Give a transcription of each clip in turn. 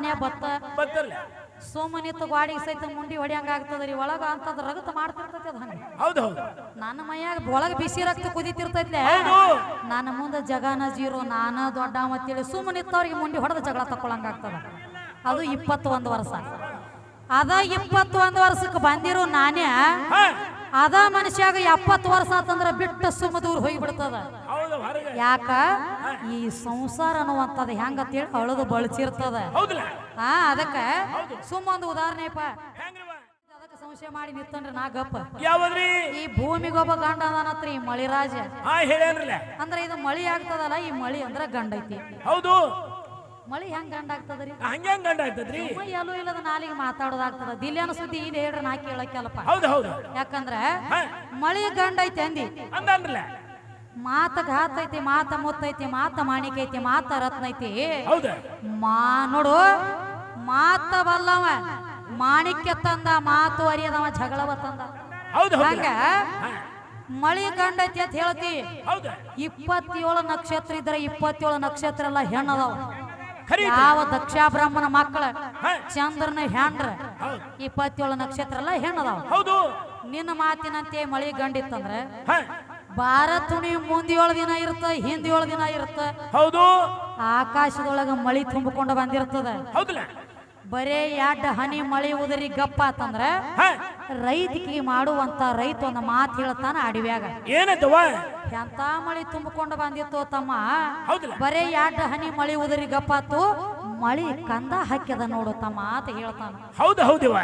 ನಾನೇ ಬತ್ತ ಬತ್ತಲ್ಲ ಗಾಡಿ ಗಾಡಿಗೆ ಸಹಿತ ಮುಂಡಿ ಹೊಡಿಯಂಗ ಆಗ್ತದ್ರಿ ಒಳಗ ಅಂತದ್ ರಗತ ಮಾಡ್ತಿರ್ತೈತಿ ಅದ ಹಂಗ. ಹೌದು ಹೌದು. ನನ್ನ ಮೈಯಾಗ ಒಳಗ ಬಿಸಿ ರಕ್ತ ಕುದಿತಿರ್ತೈತೆ ನನ್ನ ಮುಂದೆ ಜಗನ ಜೀರೋ ನಾನ ದೊಡ್ಡ ಮತ್ತೇಳಿ ಸುಮ್ಮನಿತ್ತವ್ರಿಗೆ ಮುಂಡಿ ಹೊಡೆದ ಜಗಳ ತಕೊಳಂಗ ಆಗ್ತದ. ಅದು ಇಪ್ಪತ್ತು ಒಂದು ವರ್ಷ. ಅದ ಇಪ್ಪತ್ತೊಂದು ವರ್ಷಕ್ಕೆ ಬಂದಿರೋ ನಾನೇ ಅದ ಮನುಷ್ಯಾಗ ಎಪ್ಪತ್ತು ವರ್ಷ ಆತಂದ್ರ ಬಿಟ್ಟ ಸುಮ್ಮ ದೂರ ಹೋಗಿಬಿಡ್ತದ. ಯಾಕ? ಈ ಸಂಸಾರ ಅನ್ನುವಂಥದ್ದು ಹೆಂಗತ್ತೇಳಿ ಅಳದು ಬಳಸಿರ್ತದ. ಹಾ ಅದಕ್ಕ ಸುಮ್ಮ ಒಂದು ಉದಾಹರಣೆಪ್ಪ. ಸಂಶಯ ಮಾಡಿ ನಿಂತಂದ್ರೆ ನಾ ಗಪ್ಪ. ಈ ಭೂಮಿಗೊಬ್ಬ ಗಂಡ ಅದಾನತ್ರಿ ಈ ಮಳಿರಾಜ ಅಂದ್ರೆ ಇದು ಮಳಿ ಆಗ್ತದಲ್ಲ ಈ ಮಳಿ ಅಂದ್ರ ಗಂಡ ಐತಿ. ಹೌದು. ಮಳಿ ಹೆಂಗ್ ಗಂಡ ಆಗ್ತದ್ರಿ? ಹಂಗೆ ಗಂಡ ಆಯ್ತದ್ರಿ ಎಲ್ಲೂ ಇಲ್ಲದ ನಾಲಿಗೆ ಮಾತಾಡೋದಾಗ್ತದ. ದಿಲ್ಯಾನ ಸುದ್ದಿ ಇಲ್ಲಿ ಹೇಳ್ರ ನಾ ಕೇಳಕ್ಕೆಲ್ಲಪ್ಪ. ಹೌದು ಹೌದು. ಯಾಕಂದ್ರ ಮಳಿ ಗಂಡ ಐತಿ ಅಂದಿ. ಅಂದ್ರಲ್ಲ ಮಾತ ಘಾತ ಐತಿ ಮಾತ ಮುತ್ತೈತಿ ಮಾತ ಮಾಣಿಕ ಐತಿ ಮಾತ ರತ್ನ ಐತಿ. ಹೌದು. ಮಾ ನೋಡು ಮಾತ ಬಲ್ಲವ ಮಾಣಿಕ್ಯ ತಂದ ಮಾತು ಅರಿಯದವ ಜಗಳವ ತಂದ. ಹೌದು ಹಂಗ ಮಳಿ ಗಂಡ ಐತಿ ಅಂತ ಹೇಳ್ತಿ. ಇಪ್ಪತ್ತೇಳು ನಕ್ಷತ್ರ ಇದ್ರೆ ಇಪ್ಪತ್ತೇಳು ನಕ್ಷತ್ರ ಎಲ್ಲ ಹೆಣ್ಣದವ. ಯಾವ ದಕ್ಷ ಬ್ರಹ್ಮನ ಮಕ್ಕಳ ಚಂದ್ರನ ಹೆಂಡ್ರ? ಇಪ್ಪತ್ತೇಳು ನಕ್ಷತ್ರ ಎಲ್ಲ ಹೆಣ್ಣದಾವ. ಹೌದು. ನಿನ್ನ ಮಾತಿನಂತೆ ಮಳಿ ಗಂಡಿತ್ತಂದ್ರ ಭಾರತ ತುಣಿ ಮುಂದೆ ಏಳು ದಿನ ಇರುತ್ತ ಹಿಂದೇಳು ದಿನ ಇರುತ್ತ. ಹೌದು. ಆಕಾಶದೊಳಗ ಮಳಿ ತುಂಬಿಕೊಂಡು ಬಂದಿರ್ತದ. ಹೌದಲ್ಲ ಬರೇ ಎಡ್ ಹನಿ ಮಳೆ ಉದರಿ ಗಪ್ಪ ಅಂತಂದ್ರ ರೈತಿಗೆ ಮಾಡುವಂತ ರೈತ ಒಂದ್ ಮಾತು ಹೇಳ್ತಾನ ಅಡವ್ಯಾಗ. ಏನತ್ತವ ಎಂತ ಮಳಿ ತುಂಬಿಕೊಂಡು ಬಂದಿತ್ತು ತಮ್ಮ? ಬರೇ ಎಡ್ ಹನಿ ಮಳೆ ಉದರಿ ಗಪ್ಪಾತು ಮಳಿ ಕಂದ ಹಾಕ್ಯದ ನೋಡು ತಮ್ಮ ಅಂತ ಹೇಳ್ತಾನ. ಹೌದು ಹೌದಿವ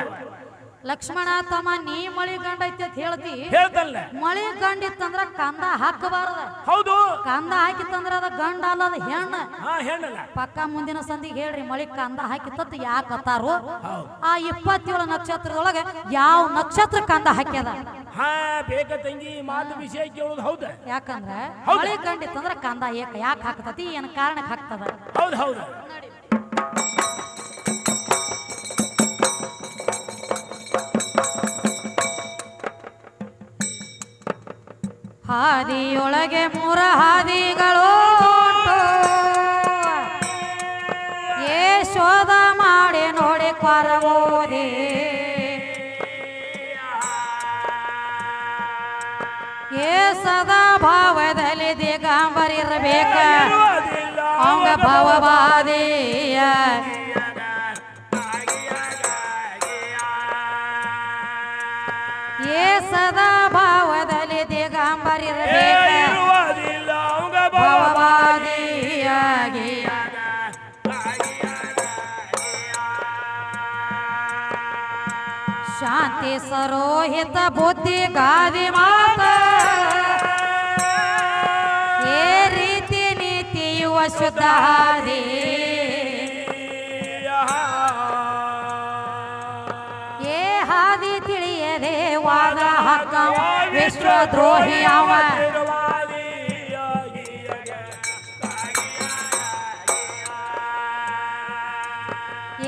ಲಕ್ಷ್ಮಣ ತಮ್ಮ ನೀ ಮಳಿ ಗಂಡ ಐತಿ ಅಂತ ಹೇಳ್ತಿ. ಹೇಳ್ತಲ್ಲ. ಮಳಿ ಗಂಡಿತ್ತಂದ್ರ ಕಂದ ಹಾಕಬಾರದ. ಹೌದು. ಕಂದ ಹಾಕಿತ್ತಂದ್ರ ಅದ ಗಂಡ ಅಲ್ಲದ ಹೆಣ್ಣ. ಹಾ ಹೇಳಲ್ಲ ಪಕ್ಕ ಮುಂದಿನ ಸಂದಿಗೆ ಹೇಳ್ರಿ ಮಳಿ ಕಂದ ಹಾಕಿತ್ತ ಯಾಕತ್ತಾರು ಹೌದು. ಆ ಇಪ್ಪತ್ತೇಳು ನಕ್ಷತ್ರದೊಳಗೆ ಯಾವ ನಕ್ಷತ್ರ ಕಂದ ಹಾಕ್ಯದ? ಹಾ ಬೇಕ ತಂಗಿ ಮಾತು ವಿಷಯ ಕೇಳೋದು ಹೌದು. ಯಾಕಂದ್ರ. ಮಳಿ ಗಂಡಿತ್ತಂದ್ರ ಕಂದ ಏಕ ಯಾಕೆ ಹಾಕ್ತತಿ ಏನ್ ಕಾರಣಕ್ಕೆ ಹಾಕ್ತದ? ಹೌದು ಹೌದು. ಹಾದಿಯೊಳಗೆ ಮೂರ ಹಾದಿಗಳು. ಏ ಶೋಧ ಮಾಡಿ ನೋಡಿ ಕೊರಬೋದಿ ಏ ಸದಾ ಭಾವದಲ್ಲಿ ದಿಗಂಬರಿರ್ಬೇಕ. ಅವಂಗ ಭಾವವಾದಿಯ. ಏ ಸದಾ ಶಾಂತಿ ಸರೋಹಿತ ಬುದ್ಧಿ ಗಾದಿ ಮಾತ ಏ ರೀತಿ ನೀತಿ ಯುವ ಶುದ್ಧ ಹಾದಿ ಏ ಹಾದಿ ತಿಳಿಯದೆ ವಾದ ಹಕ್ಕವ ವಿಶ್ವದ್ರೋಹಿ ಅವ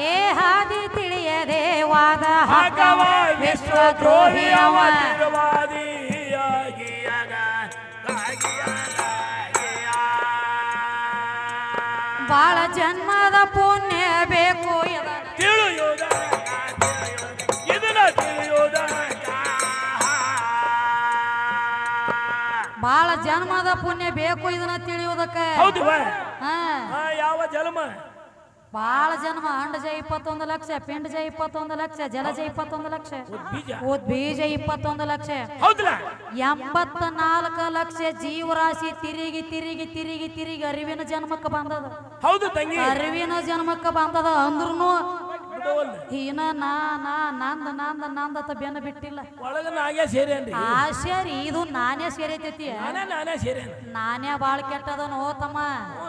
ಏ ಹಾದಿ ತಿಳಿಯದೆ ವಾದ ಹಕ್ಕವ ವಿಶ್ವದ್ರೋಹಿ ಅವ ಬಾಳ ಜನ್ಮದ ಪುಣ್ಯ ಬೇಕು ಬಾಳ ಜನ್ಮದ ಪುಣ್ಯ ಬೇಕು ಇದನ್ನ ತಿಳಿಯೋದಕ್ಕೆ ಯಾವ ಜನ್ಮ? ಬಾಳ ಜನ್ಮ ಅಂಡಜ ಇಪ್ಪತ್ತೊಂದು ಲಕ್ಷ ಪಿಂಡ ಜೈ ಇಪ್ಪತ್ತೊಂದು ಲಕ್ಷ ಜಲಜ ಇಪ್ಪತ್ತೊಂದು ಲಕ್ಷ. ಬೀಜ ಉದ್ ಬೀಜ ಇಪ್ಪತ್ತೊಂದು ಲಕ್ಷ. ಎಂಬತ್ತ ನಾಲ್ಕು ಲಕ್ಷ ಜೀವರಾಶಿ ತಿರುಗಿ ತಿರುಗಿ ತಿರುಗಿ ತಿರುಗಿ ಅರಿವಿನ ಜನ್ಮಕ್ಕೆ ಬಂದದ. ಅರಿವಿನ ಜನ್ಮಕ್ಕೆ ಬಂದದ ಅಂದ್ರೂ ಬಿಡವಲ್ಲ. ಈನ ನಾ ನಾ ನಂದ ನಂದ ಬೆನ್ನ ಬಿಟ್ಟಿಲ್ಲ ಒಳಗ ಸೇರೇನ್ರಿ ಇದು ನಾನೇ ಸೇರೈತೈತಿ. ನಾನೇ ನಾನೇ ಸೇರೇನ ನಾನೇ ಬಾಳ್ ಕೆಟ್ಟದನು ತಮ್ಮ.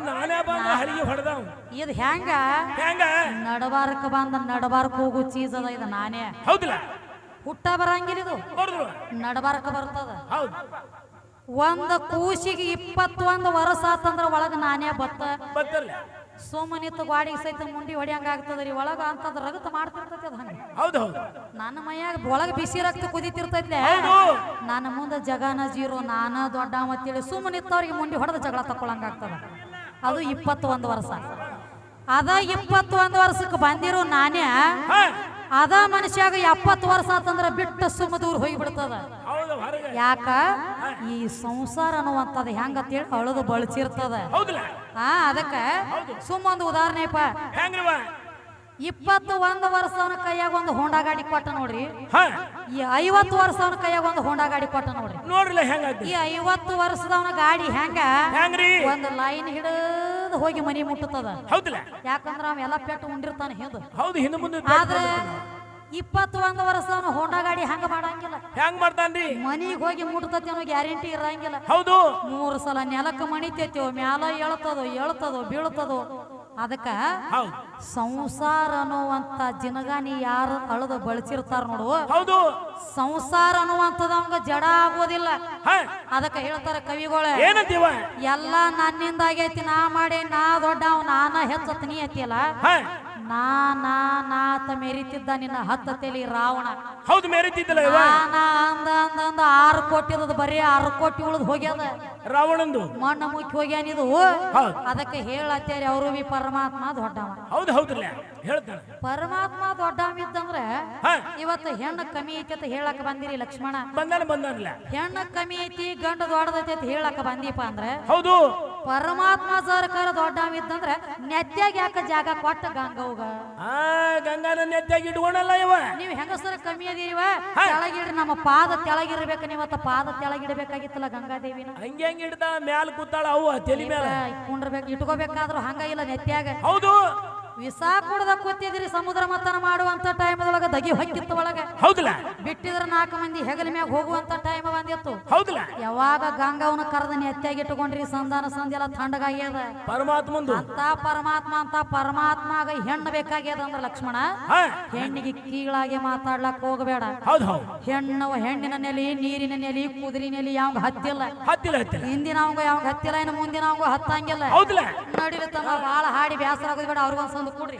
ನಾನೇ ಬಂದ ಹೊಡೆದವ್. ಇದು ಹೆಂಗ? ಹೆಂಗ? ನಡಬಾರಕ ಬಂದ ನಡಬಾರಕ ಹೋಗು ಚೀಸ್ ಅದ ಇದು ನಾನೇ. ಹೌದಿಲ್ಲ. ಹುಟ್ಟ ಬರಂಗಿಲ್ಲ ಇದು. ನಡಬಾರಕ ಬರ್ತದ. ಹೌದು. ಒಂದ್ ಕೂಸಿಗೆ ಇಪ್ಪತ್ತೊಂದು ವರ್ಷ ಆತಂದ್ರ ಒಳಗ ನಾನೇ ಬತ್ತ. ಬತ್ತಲ್ಲ ಸುಮ್ಮನಿತ್ತು ಗಾಡಿ ಸಹಿತ ಮುಂಡಿ ಹೊಡಿಯಂಗ ರೀ. ಒಳಗ ಅಂತದ್ ರಗತ ಮಾಡ್ತಿರ್ತೈತಿ ಅದ ಹಂಗ. ಹೌದು ನನ್ನ ಮೈಯಾಗ ಒಳಗ ಬಿಸಿ ರಕ್ತ ಕುದಿತಿರ್ತೈತೆ ನನ್ನ ಮುಂದೆ ಜಗನ ಜೀರೋ ನಾನ ದೊಡ್ಡ ಮತ್ತೇಳಿ ಸುಮ್ಮನಿತ್ತವ್ರಿಗೆ ಮುಂಡಿ ಹೊಡೆದ ಜಗಳ ತಕೊಳಂಗ ಆಗ್ತದ. ಅದು ಇಪ್ಪತ್ತು ಒಂದು ವರ್ಷ. ಅದ ಇಪ್ಪತ್ತೊಂದು ವರ್ಷಕ್ಕೆ ಬಂದಿರೋ ನಾನೇ ಅದ ಮನುಷ್ಯಾಗ ಎಪ್ಪತ್ತು ವರ್ಷ ಆತಂದ್ರ ಬಿಟ್ಟ ಸುಮ್ಮ ದೂರ ಹೋಗ್ಬಿಡ್ತದ. ಹೌದು ಹೊರಗೆ ಯಾಕ? ಈ ಸಂಸಾರ ಅನ್ನುವಂಥದ್ದು ಹೆಂಗತ್ತೇಳಿ ಅಳದು ಬಳಸಿರ್ತದ. ಹಾ ಅದಕ್ಕ ಸುಮ್ಮ ಒಂದು ಉದಾಹರಣೆಪ್ಪ. ಪಾ ಇಪ್ಪತ್ತು ಒಂದು ವರ್ಷವನ ಕೈಯಾಗ ಒಂದು ಹೋಂಡಾ ಗಾಡಿ ಕೊಟ್ಟ ನೋಡ್ರಿ. ಈ ಐವತ್ತು ವರ್ಷವನ ಕೈಯಾಗ ಒಂದು ಹೋಂಡಾ ಗಾಡಿ ಕೊಟ್ಟ ನೋಡ್ರಿ. ನೋಡ್ರಲ್ಲ ಈ ಐವತ್ತು ವರ್ಷದವನ ಗಾಡಿ ಹೆಂಗ? ಒಂದು ಲೈನ್ ಹಿಡದು ಹೋಗಿ ಮನಿ ಮುಟ್ಟುತ್ತದ. ಯಾಕಂದ್ರ ಅವ ಎಲ್ಲ ಪೆಟ್ಟು ಉಂಡಿರ್ತಾನೆ ಹಿಂದ. ಹೌದು ಹಿಂದೆ ಮುಂದೆ ಆದ್ರೆ ಇಪ್ಪತ್ತು ಒಂದು ಅವನು ಹೋಂಡಾ ಗಾಡಿ ಹಂಗ ಮಾಡಂಗಿಲ್ಲ? ಹೆಂಗ್ ಮಾಡ್ತಾನ್ರಿ? ಮನಿಗ್ ಹೋಗಿ ಮುಟ್ತತಿ ಅನ್ನೋ ಗ್ಯಾರಂಟಿ ಇರಂಗಿಲ್ಲ. ಹೌದು. ಮೂರು ಸಲ ನೆಲಕ್ಕೆ ಮಣಿತೈತಿವ ಮ್ಯಾಲ ಎಳ್ತದೋ ಎಳ್ತದೋ ಬೀಳ್ತದೋ. ಅದಕ್ಕ ಸಂಸಾರ ಅನ್ನುವಂತ ಜಿನಗಾನಿ ಯಾರು ಅಳದ ಬಳಸಿರ್ತಾರ ನೋಡು. ಹೌದು. ಸಂಸಾರ ಅನ್ನುವಂಥದ್ದು ಅವಂಗ ಜಡ ಆಗೋದಿಲ್ಲ. ಅದಕ್ಕ ಹೇಳ್ತಾರ ಕವಿಗಳ ಎಲ್ಲಾ ಎಲ್ಲ ನನ್ನಿಂದ ಆಗೈತಿ ನಾ ಮಾಡಿ ನಾ ದೊಡ್ಡ ನಾನ ಹೆಚ್ಚತ್ ನೀ ಐತಿಯಲ್ಲ ನಾ ನಾ ನಾತ ಮೆರಿತಿದ್ದ ನಿನ್ನ ಹತ್ತತೆಲಿ ರಾವಣ. ಹೌದು ಮೇರಿತಿದ್ದಲ್ಲ ಇವ ನಾ ನಾ ಅಂದ ಅಂದ ಅಂದ ಆರು ಕೋಟಿದ ಬರೀ ಆರು ಕೋಟಿ ಉಳಿದು ಹೋಗ್ಯದ. ರಾವಣಂದು? ಮಣ್ಣ ಮುಚ್ಚಿ ಹೋಗ್ಯಾನಿದು ಹೌದು. ಅದಕ್ಕೆ ಹೇಳತ್ತೇರಿ ಅವರು ಬಿ ಪರಮಾತ್ಮ ದೊಡ್ಡವ. ಹೌದು ಹೌದ್ರಲ್ಲ. ಹೇಳ್ತಾನೆ. ಪರಮಾತ್ಮ ದೊಡ್ಡವ ಇದ್ದಂದ್ರೆ ಹಾ. ಇವತ್ತು ಹೆಣ್ಣು ಕಮ್ಮಿ ಐತಿ ಅಂತ ಹೇಳಕ್ ಬಂದಿರಿ ಲಕ್ಷ್ಮಣ. ಬಂದಾನ ಬಂದಾನಲ್ಲ. ಹೆಣ್ಣು ಕಮ್ಮಿ ಐತಿ ಗಂಡು ದೊಡ್ಡದೈತಿ ಅಂತ ಹೇಳಕ್ ಬಂದೀಪ ಅಂದ್ರೆ ಹೌದು. ಪರಮಾತ್ಮ ಸರ್ಕಾರ ದೊಡ್ಡವ ಇದ್ದಂದ್ರೆ ನೆತ್ಯಾಗ ಯಾಕ ಜಾಗ ಕೊಟ್ಟ ಗಂಗವ್ಗ ಆ ಗಂಗಾನ ನೆತ್ತಾಗಿ ಇಟ್ಕೊಂಡಲ್ಲ ಇವ. ನೀವ್ ಹೆಂಗಸರ ಕಮ್ಮಿ ಅದೀವ ತೆಳಗಿಡ್ರಿ ನಮ್ಮ ಪಾದ ತೆಳಗಿರ್ಬೇಕು ನೀವತ್ತ ಪಾದ ತೆಳಗಿಡಬೇಕಾಗಿತ್ತಲ್ಲ ಗಂಗಾದೇವಿ ಹಂಗೆ ಹೆಂಗ್ ಇಡ್ತಾ ಮ್ಯಾಲ ಕೂತಾಳ ಅವು ತಲಿ ಮ್ಯಾಲ. ಕುಂಡ್ರಬೇಕು ಇಟ್ಕೋಬೇಕಾದ್ರೂ ಹಂಗ ಇಲ್ಲ ನೆತ್ತಾಗ ಹೌದು. ವಿಸಾ ಕುಡ್ದ ಕೂತಿದ್ರಿ ಸಮುದ್ರ ಮತನ ಮಾಡುವಂತ ಟೈಮದೊಳಗ ದಗಿ ಹೊಕ್ಕಿತ್ತು ಒಳಗ. ಹೌದಲ್ಲ. ಬಿಟ್ಟಿದ್ರ ನಾಲ್ಕು ಮಂದಿ ಹೆಗಲ ಮ್ಯಾಗ ಹೋಗುವಂತ ಟೈಮ್ ಬಂದಿತ್ತು. ಹೌದಲ್ಲ. ಯಾವಾಗ ಗಂಗಾವನ ಕರೆದ ನೆತ್ತಾಗಿ ಇಟ್ಟುಕೊಂಡ್ರಿ ಸಂಧಾನ ಎಲ್ಲ ತಂಡಗಾಗ್ಯದ ಪರಮಾತ್ಮ ಅಂತ ಪರಮಾತ್ಮ ಅಂತ ಪರಮಾತ್ಮಾಗ ಹೆಣ್ಣು ಬೇಕಾಗ್ಯದ ಅಂದ್ರ ಲಕ್ಷ್ಮಣ. ಹೆಣ್ಣಿಗೆ ಕೀಳಾಗಿ ಮಾತಾಡ್ಲಕ್ ಹೋಗಬೇಡ. ಹೌದು ಹೌದು. ಹೆಣ್ಣು ಹೆಣ್ಣಿನ ನೆಲಿ ನೀರಿನ ನೆಲಿ ಕುದುರಿ ನೆಲಿ ಯಾವ ಹತ್ತಿಲ್ಲ. ಹಿಂದಿನ ಅವಂಗ ಯಾವಾಗ ಹತ್ತಿಲ್ಲ ಇನ್ನು ಮುಂದಿನ ಅವಂಗ ಹತ್ತಂಗಿಲ್ಲ. ಹೌದಲ್ಲ. ನಡಿಲಿ ತಮ್ಮ ಬಾಳ ಹಾಡಿ ಬೇಸರ ಆಗೋದ್ ಬೇಡ ಅವ್ರಿಗೊಂದು ಸಂದು ಕೊಡ್ರಿ.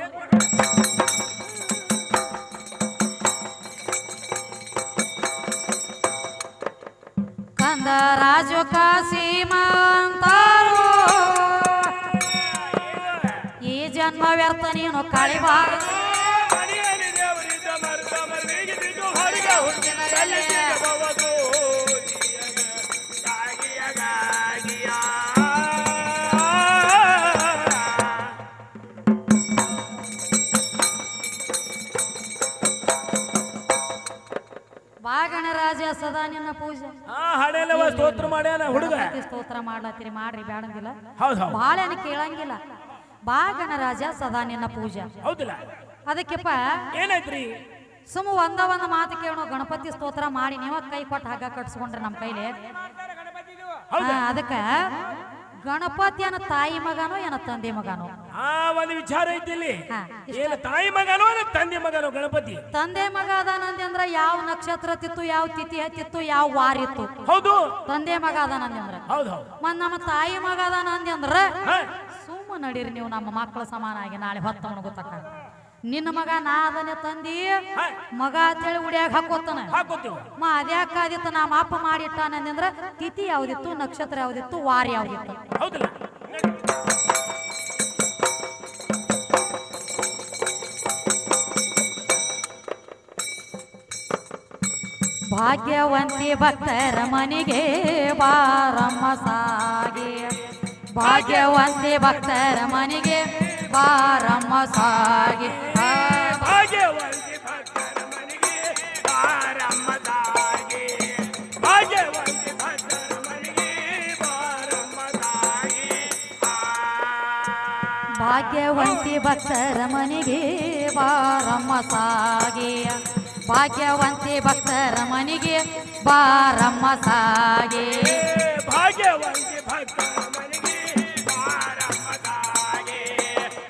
ಕಂದ ರಾಜು ಕಾಸೀಮಂತಾರು ಈ ಜನ್ಮ ವ್ಯರ್ಥ ನೀನು ಕಳಿಬಾರ ಬಾಗಣ ರಾಜ ಸದಾ ನಿನ್ನ ಪೂಜೆ. ಹಾಡೆಲ್ಲವ ಸ್ತೋತ್ರ ಮಾಡ್ಯಾನ ಹುಡುಗ. ಗಣಪತಿ ಸ್ತೋತ್ರ ಮಾಡ್ಲತ್ತೀರಿ ಮಾಡ್ರಿ ಬೇಡಂಗಿಲ್ಲ ಹೌದು ಹೌದು. ಬಾಳೆನ ಕೇಳಂಗಿಲ್ಲ. ಬಾ ಗಣರಾಜ ಸದಾ ನಿನ್ನ ಪೂಜೆ. ಹೌದಿಲ್ಲ. ಅದಕ್ಕೆಪ್ಪ ಏನಾಯ್ತ್ರಿ ಸುಮ್ಮ ಒಂದ ಒಂದ ಮಾತು ಕೇಳೋ ಗಣಪತಿ ಸ್ತೋತ್ರ ಮಾಡಿ ನೀವ ಕೈ ಕೊಟ್ಟು ಹಗ್ಗ ಕಟ್ಸ್ಕೊಂಡ್ರೆ ನಮ್ಮ ಕೈಲಿ. ಹೌದಾ? ಹಾ, ಅದಕ್ಕ ಗಣಪತಿ ಏನ ತಾಯಿ ಮಗನೋ ಏನ ತಂದೆ ಮಗನೋ? ಆ ಒಂದು ವಿಚಾರ ಐತಿ ಇಲ್ಲಿ? ಹಾ, ಏನು ತಾಯಿ ಮಗನೋ ತಂದೆ ಮಗನೋ ಗಣಪತಿ? ತಂದೆ ಮಗ ಅದಾನಂದೆ ಅಂದ್ರ ಯಾವ ನಕ್ಷತ್ರ ತಿತ್ತು ಯಾವ ತಿಥಿ ಹತ್ತಿತ್ತು ಯಾವ ವಾರಿತ್ತು ಹೌದು. ತಂದೆ ಮಗ ಅದಾನಂದೆ ಅಂದ್ರ ಹೌದು ಹೌದು. ಮತ್ ನಮ್ಮ ತಾಯಿ ಮಗ ಅದಾನಂದೆ ಅಂದ್ರ ಹಾ. ಸುಮ್ಮ ನಡೀರಿ ನೀವು ನಮ್ಮ ಮಕ್ಕಳ ಸಮಾನಾಗಿ ನಾಳೆ ಹೊತ್ತವನು ಗೊತ್ತಕ್ಕ ನಿನ್ನ ಮಗ ನಾ ಅದನ್ನ ತಂದಿ ಮಗ ಅಂತೇಳಿ ಉಡ್ಯಾಗ ಹಾಕೋತಾನ. ಮಾ ಮ ಅದ್ಯಾಕಾದಿತ್ತು ನಮ್ಮ ಅಪ್ಪ ಮಾಡಿಟ್ಟಾನಂದ್ರ ತಿಥಿ ಯಾವ್ದಿತ್ತು ನಕ್ಷತ್ರ ಯಾವ್ದಿತ್ತು ವಾರ ಯಾವ್ದಿತ್ತು. ಹೌದಿಲ್ಲ. ಭಾಗ್ಯವಂತಿ ಭಕ್ತರ ಮನೆಗೆ ಬಾರಮ್ಮ ಸಾಗಿ. ಭಾಗ್ಯವಂತಿ ಭಕ್ತರ ಮನೆಗೆ ಬಾರಮ್ಮ ಸಾಗೆ. ಭಾಗ್ಯವಂತಿ ಭಕ್ತರ ಮನೆಗೆ ಬಾರಮ್ಮ ಸಾಗೆಯ. ಭಾಗ್ಯವಂತಿ ಭಕ್ತರ ಮನೆಗೆ ಬಾರಮ್ಮ ಸಾಗೆ. ಭಾಗ್ಯವಂತಿ ಭಕ್ತರ ಮನೆಗೆ ಬಾರಮ್ಮ ತಾಯಿ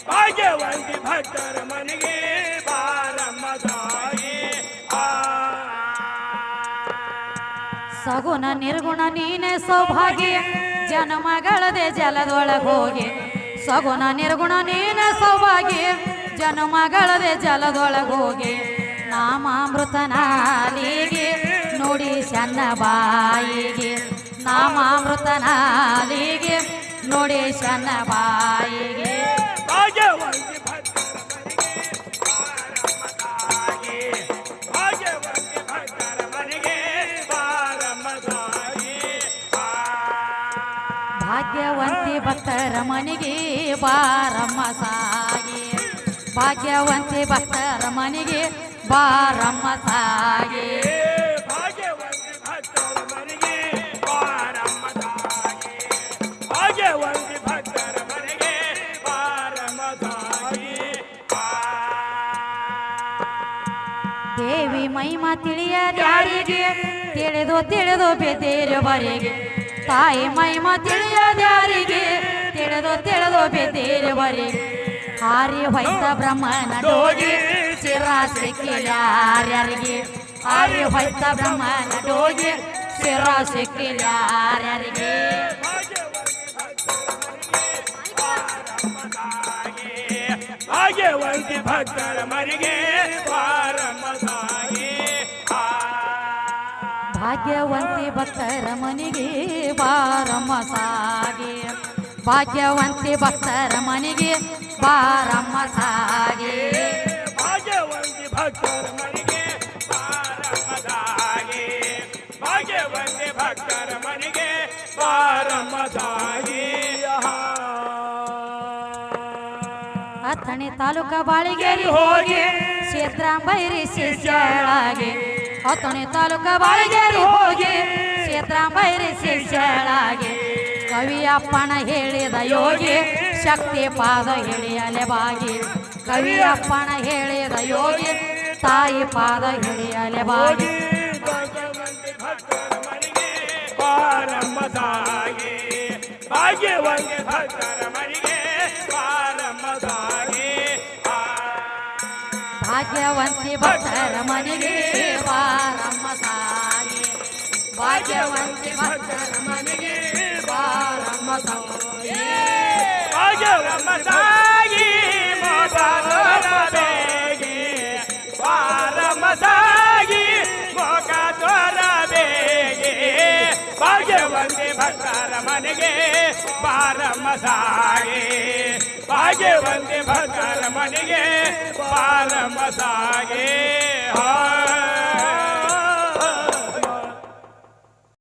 ಭಾಗ್ಯವಂತಿ ಭಕ್ತರ ಮನೆಗೆ ಬಾರಮ್ಮ ಸಾಗೆ. ಸಗುಣ ನಿರ್ಗುಣ ನೀನೆ ಸೌಭಾಗ್ಯ ಜನಮಗಳದೆ ಜಲದೊಳಗೆ ಹೋಗಿ. ಸಗುಣ ನಿರ್ಗುಣ ನೀನ ಸೌಭಾಗ್ಯ. ಜನಮಗಳದೆ ಜಲದೊಳಗೋಗಿ ನಾಮಾಮೃತನಾಲಿಗೆ. ನೋಡಿ ಸಣ್ಣ ಬಾಯಿಗೆ ನಾಮಾಮೃತನಾಲಿಗೆ. ನೋಡಿ ಶನ್ನ ಬಾಯಿಗೆ ಭಕ್ತರ ಮನೆಗೆ ಬಾರಮ್ಮ ಸಾಗಿ. ಭಾಗ್ಯವಂತೆ ಭಕ್ತರ ಮನೆಗೆ ಬಾರಮ್ಮ ಸಾಗಿ. ದೇವಿ ಮಹಿಮ ತಿಳಿಯದ ಯಾರಿಗೆ? ತಿಳಿದು ತಿಳಿದು ಬೆದೇರವರೆಗೆ ತಾಯಿ ಮೈಮ ತಿಳಿಯದಾರಿಗೆ ತಿಳಿದು ತಿಳಿದು ಬಿದ್ದಿರುವರಿ ಹಾರಿ ಹೊಯ್ತ ಬ್ರಹ್ಮನ ಡೋಗಿ ಶಿರ ಸಿಕ್ಕಿಲ್ಯಾರ್ಯಾರಿಗೆ ಹಾರಿ ಹೊಯ್ತ ಬ್ರಹ್ಮನ ಡೋಗಿ ಶಿರ ಹಾಗೆ ಒಂದು ಭಕ್ತರ ಮನೆಗೆ ಭಾಗ್ಯವಂತಿ ಭಕ್ತರ ಮನೆಗೆ ಬಾರಮ್ಮ ಸಾಗಿ. ಭಾಗ್ಯವಂತಿ ಭಕ್ತರ ಮನೆಗೆ ಬಾರಮ್ಮ ಸಾಗಿ. ಭಾಗ್ಯವಂತಿ ಭಕ್ತರ ಮನೆಗೆ ಬಾರಮ್ಮ ತಾಯಿ ಭಾಗ್ಯವಂತಿ ಭಕ್ತರ ಮನೆಗೆ ಬಾರಮ್ಮ ಸಾಗಿ. ಅಥಣಿ ತಾಲೂಕ ಬಾಳಿಗೇರಿ ಹೋಗಿ? ಕ್ಷೇತ್ರಾಂಬೈರಿ ಶಿಷ್ಯಳಾಗಿ ಅಥಣಿ ತಾಲೂಕ ಬಾಳಗೇರಿ ಹೋಗಿ, ಕ್ಷೇತ್ರಾಂಬೈರಿ ಶಿಷ್ಯಳಾಗಿ. ಕವಿಯಪ್ಪನ ಹೇಳಿದ ಯೋಗಿ, ಶಕ್ತಿ ಪಾದ ಬಾಗಿ. ಕವಿಯಪ್ಪನ ಹೇಳಿದ ಯೋಗಿ, ತಾಯಿ ಪಾದ ಹಿಡಿಯಲೆ ಬಾಗಿ. ಭಾಗ್ಯವಂತಿ ಭಕ್ತರ ಮನೆಗೆ ಭಾಗ್ಯವಂತಿ ಭಕ್ತರ ಮನೆಗೆ ಬಾರಮ್ಮ ಸಾಗಿ ಭಾಗ್ಯವಂತಿ ಭಕ್ತರ ಮನೆಗೆ ಬಾರಮ್ಮ ಸಾಗಿ ಭಾಗ್ಯವಮ್ಮ ತಾಯಿ ಮೋಕಾತೋರಬೇಗಿ ಬಾರಮ್ಮ ತಾಯಿ ಮೋಕಾತೋರಬೇಗಿ ಭಾಗ್ಯವಂತಿ ಭಕ್ತರ ಮನೆಗೆ ಬಾರಮ್ಮ ಸಾಗಿ ಭಾಗ್ಯವಂತೆ ಭಗನ ಮನೆಗೆ ಪಾರಮ ಸಾಗೆ ಹಾ